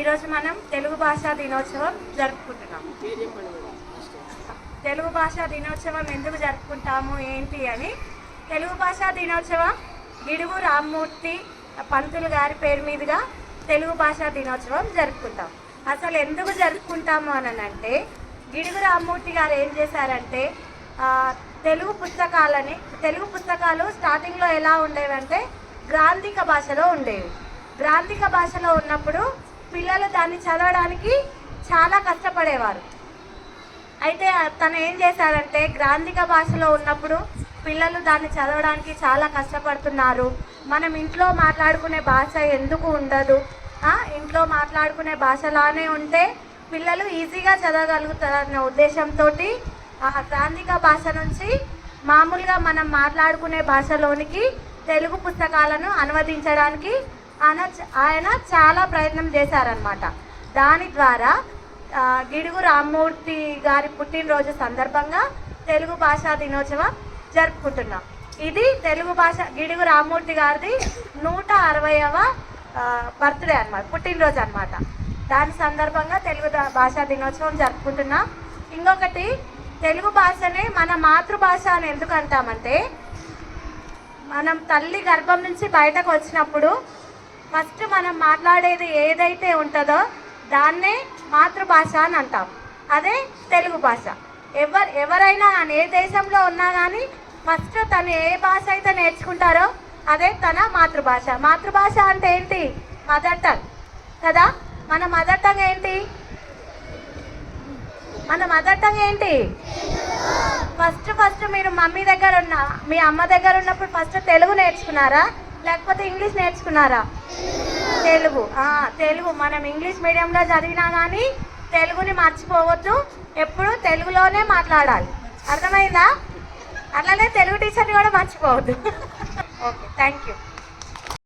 ఈరోజు మనం తెలుగు భాషా దినోత్సవం జరుపుకుంటున్నాం. తెలుగు భాషా దినోత్సవం ఎందుకు జరుపుకుంటాము ఏంటి అని? తెలుగు భాషా దినోత్సవం గిడుగు రామ్మూర్తి పంతులు గారి పేరు మీదుగా తెలుగు భాషా దినోత్సవం జరుపుకుంటాం. అసలు ఎందుకు జరుపుకుంటాము అని అంటే గిడుగు రామ్మూర్తి గారు ఏం చేశారంటే తెలుగు పుస్తకాలని తెలుగు పుస్తకాలు స్టార్టింగ్లో ఎలా ఉండేవంటే గ్రాంధిక భాషలో ఉండేవి. గ్రాంధిక భాషలో ఉన్నప్పుడు పిల్లలు దాన్ని చదవడానికి చాలా కష్టపడేవారు. అయితే తను ఏం చేశారంటే గ్రాంధిక భాషలో ఉన్నప్పుడు పిల్లలు దాన్ని చదవడానికి చాలా కష్టపడుతున్నారు. మనం ఇంట్లో మాట్లాడుకునే భాష ఎందుకు ఉండదు? ఇంట్లో మాట్లాడుకునే భాషలానే ఉంటే పిల్లలు ఈజీగా చదవగలుగుతారన్న ఉద్దేశంతో ఆ గ్రాంధిక భాష నుంచి మామూలుగా మనం మాట్లాడుకునే భాషలోనికి తెలుగు పుస్తకాలను అనువదించడానికి ఆయన ఆయన చాలా ప్రయత్నం చేశారనమాట దాని ద్వారా గిడుగు రామ్మూర్తి గారి పుట్టినరోజు సందర్భంగా తెలుగు భాషా దినోత్సవం జరుపుకుంటున్నాం. ఇది తెలుగు భాష గిడుగు రామ్మూర్తి గారిది నూట అరవైవ బర్త్డే అన్నమాట పుట్టినరోజు అనమాట దాని సందర్భంగా తెలుగు భాషా దినోత్సవం జరుపుకుంటున్నాం. ఇంకొకటి తెలుగు భాషనే మన మాతృభాష అని ఎందుకు అంటామంటే మనం తల్లి గర్భం నుంచి బయటకు వచ్చినప్పుడు ఫస్ట్ మనం మాట్లాడేది ఏదైతే ఉంటుందో దాన్నే మాతృభాష అని అంటాం. అదే తెలుగు భాష. ఎవరు ఎవరైనా కానీ ఏ దేశంలో ఉన్నా కానీ ఫస్ట్ తను ఏ భాష అయితే నేర్చుకుంటారో అదే తన మాతృభాష. మాతృభాష అంటే ఏంటి? మదర్ టంగ్ కదా? మన మదర్ టంగ్ ఏంటి? మన మదర్ టంగ్ ఏంటి? ఫస్ట్ ఫస్ట్ మీరు మమ్మీ దగ్గర ఉన్న మీ అమ్మ దగ్గర ఉన్నప్పుడు ఫస్ట్ తెలుగు నేర్చుకున్నారా? లేకపోతే ఇంగ్లీష్ నేర్చుకున్నారా? తెలుగు. తెలుగు. మనం ఇంగ్లీష్ మీడియంలో చదివినా కానీ తెలుగుని మర్చిపోవద్దు. ఎప్పుడు తెలుగులోనే మాట్లాడాలి. అర్థమైందా? అట్లనే తెలుగు టీచర్ని కూడా మర్చిపోవద్దు. Okay thank you